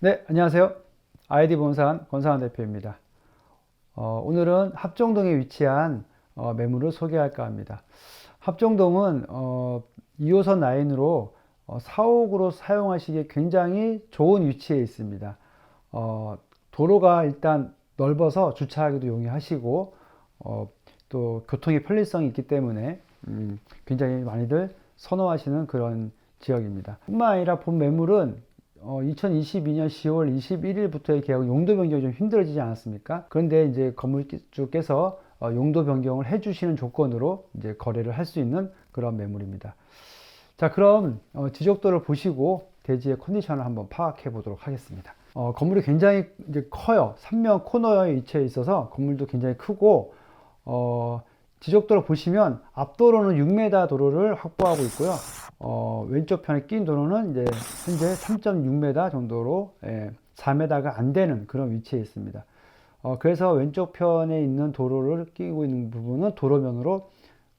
네, 안녕하세요. 아이디 본산 권상환 대표입니다. 어, 오늘은 합정동에 위치한 어, 매물을 소개할까 합니다. 합정동은 어, 2호선 라인으로 어, 사옥으로 사용하시기에 굉장히 좋은 위치에 있습니다. 어, 도로가 일단 넓어서 주차하기도 용이하시고 어, 또 교통의 편리성이 있기 때문에 음, 굉장히 많이들 선호하시는 그런 지역입니다. 뿐만 아니라 본 매물은 어, 2022년 10월 21일부터의 계약 용도 변경이 좀 힘들어지지 않았습니까? 그런데 이제 건물주께서 어, 용도 변경을 해주시는 조건으로 이제 거래를 할 수 있는 그런 매물입니다. 자, 그럼 어, 지적도를 보시고 대지의 컨디션을 한번 파악해 보도록 하겠습니다. 어, 건물이 굉장히 이제 커요. 삼면 코너에 위치해 있어서 건물도 굉장히 크고 어, 지적도를 보시면 앞도로는 6m 도로를 확보하고 있고요. 어, 왼쪽 편에 낀 도로는 이제 현재 3.6m 정도로 예, 4m가 안 되는 그런 위치에 있습니다. 어, 그래서 왼쪽 편에 있는 도로를 끼고 있는 부분은 도로면으로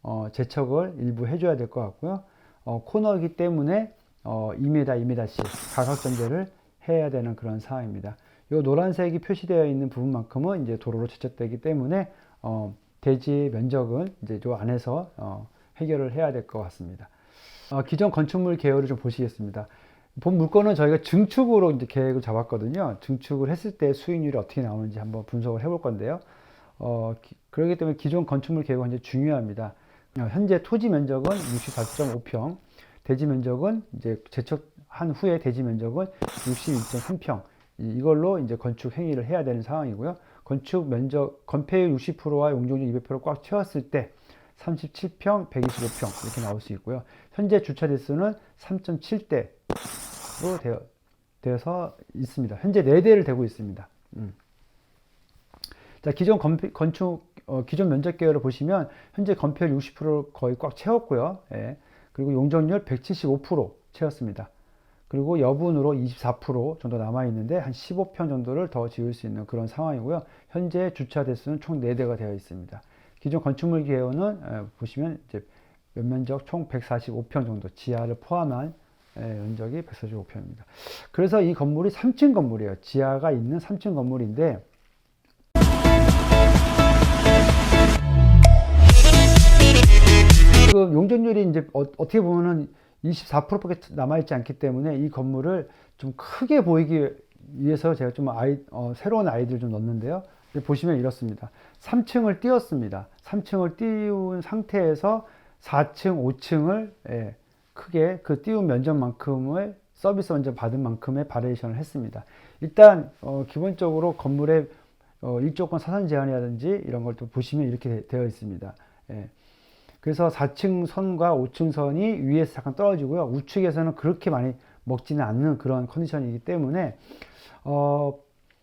어, 재척을 일부 해줘야 될 것 같고요. 어, 코너이기 때문에 어, 2m, 2m씩 가각 전제를 해야 되는 그런 상황입니다. 이 노란색이 표시되어 있는 부분만큼은 이제 도로로 재척되기 때문에 어, 대지 면적은 이제 이 안에서 어, 해결을 해야 될 것 같습니다. 어, 기존 건축물 계열을 좀 보시겠습니다. 본 물건은 저희가 증축으로 이제 계획을 잡았거든요. 증축을 했을 때 수익률이 어떻게 나오는지 한번 분석을 해볼 건데요. 어, 기- 그렇기 때문에 기존 건축물 계획은 이제 중요합니다. 어, 현재 토지 면적은 64.5평, 대지 면적은 이제 제척한 후에 대지 면적은 62.3평. 이걸로 이제 건축 행위를 해야 되는 상황이고요. 건축 면적, 건폐율 60%와 용적률 200%를 꽉 채웠을 때 37평, 125평 이렇게 나올 수 있고요. 현재 주차 대수는 3.7대로 되어, 되어서 있습니다. 현재 4대를 대고 있습니다. 음. 자, 기존 건폐, 건축, 어, 기존 면적 계열을 보시면 현재 건폐율 60%를 거의 꽉 채웠고요. 예. 그리고 용적률 175% 채웠습니다. 그리고 여분으로 24% 정도 남아 있는데 한 15평 정도를 더 지을 수 있는 그런 상황이고요. 현재 주차 대수는 총 4대가 되어 있습니다. 기존 건축물 에, 보시면 이제 연면적 총 145평 정도 지하를 포함한 에, 면적이 145평입니다. 그래서 이 건물이 3층 건물이에요. 지하가 있는 3층 건물인데 그 용적률이 이제 어, 떻게 보면은 24%밖에 남아있지 않기 때문에 이 건물을 좀 크게 보이기 위해서 제가 좀 아이, 어, 새로운 아이디를 좀 넣었는데요. 보시면 이렇습니다. 3층을 띄웠습니다. 3층을 띄운 상태에서 4층, 5층을 예, 크게 그 띄운 면적만큼을 서비스 면적 받은 만큼의 바리에이션을 했습니다. 일단 어, 기본적으로 건물의 어, 일조권 사선 제한이라든지 이런 걸 또 보시면 이렇게 되- 되어 있습니다. 예. 그래서 4층 선과 5층 선이 위에서 잠깐 떨어지고요. 우측에서는 그렇게 많이 먹지는 않는 그런 컨디션이기 때문에 어,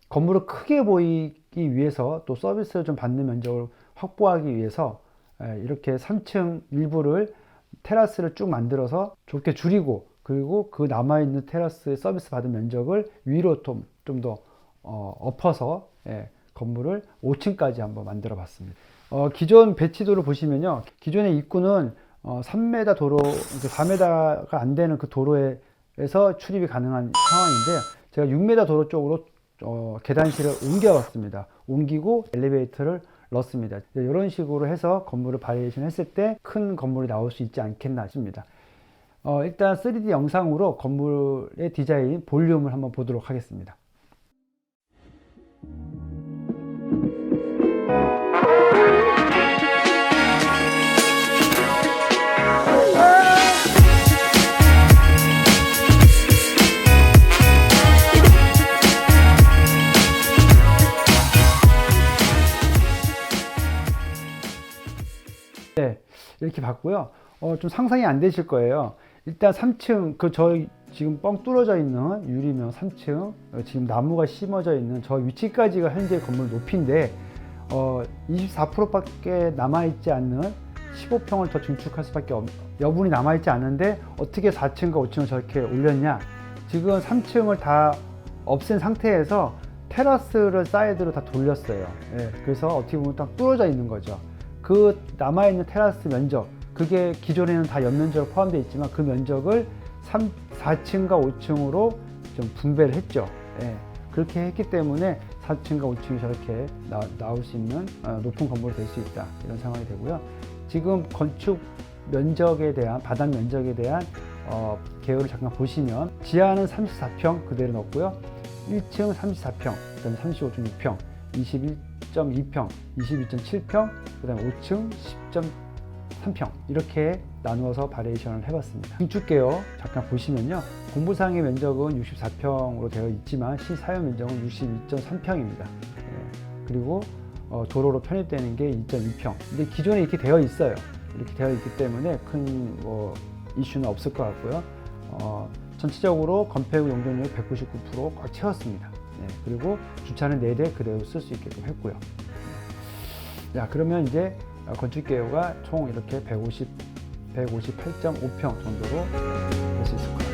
건물을 크게 보이기 위해서 또 서비스를 좀 받는 면적을 확보하기 위해서 에, 이렇게 3층 일부를 테라스를 쭉 만들어서 좁게 줄이고 그리고 그 남아있는 테라스의 서비스 받은 면적을 위로 좀더 어, 엎어서 예, 건물을 5층까지 한번 만들어 봤습니다. 어, 기존 배치도를 보시면요. 기존의 입구는 어, 3m 도로, 4m가 안 되는 그 도로에서 출입이 가능한 상황인데 제가 6m 도로 쪽으로 어, 계단실을 옮겨왔습니다. 옮기고 엘리베이터를 넣었습니다. 이제 이런 식으로 해서 건물을 바리에이션 했을 때 큰 건물이 나올 수 있지 않겠나 싶습니다. 어, 일단 3D 영상으로 건물의 디자인 볼륨을 한번 보도록 하겠습니다. 이렇게 봤고요. 어, 좀 상상이 안 되실 거예요. 일단 3층, 그 저희 지금 뻥 뚫어져 있는 유리면 3층, 어, 지금 나무가 심어져 있는 저 위치까지가 현재 건물 높이인데, 어, 24%밖에 남아있지 않는 15평을 더 증축할 수밖에 없, 여분이 남아있지 않은데, 어떻게 4층과 5층을 저렇게 올렸냐? 지금 3층을 다 없앤 상태에서 테라스를 사이드로 다 돌렸어요. 예, 그래서 어떻게 보면 딱 뚫어져 있는 거죠. 그 남아있는 테라스 면적, 그게 기존에는 다 연면적 포함되어 있지만 그 면적을 3, 4층과 5층으로 좀 분배를 했죠. 예. 그렇게 했기 때문에 4층과 5층이 저렇게 나, 나올 수 있는 어, 높은 건물이 될 수 있다. 이런 상황이 되고요. 지금 건축 면적에 대한, 바닥 면적에 대한 어, 개요를 잠깐 보시면 지하는 34평 그대로 넣었고요. 1층 34평, 그다음에 35.6평, 21.2평, 22.7평, 그 다음에 5층 10.3평 이렇게 나누어서 바리에이션을 해봤습니다. 건축개요 잠깐 보시면요. 공부상의 면적은 64평으로 되어 있지만 시사용 면적은 62.3평입니다. 그리고 어, 도로로 편입되는 게 2.2평. 근데 기존에 이렇게 되어 있어요. 이렇게 되어 있기 때문에 큰 뭐 이슈는 없을 것 같고요. 어, 전체적으로 건폐구 용적률 199%꽉 채웠습니다. 네, 그리고 주차는 4대 그대로 쓸 수 있게끔 했고요. 자, 그러면 이제 건축 개요가 총 이렇게 150, 158.5평 정도로 될 수 있을 것 같아요.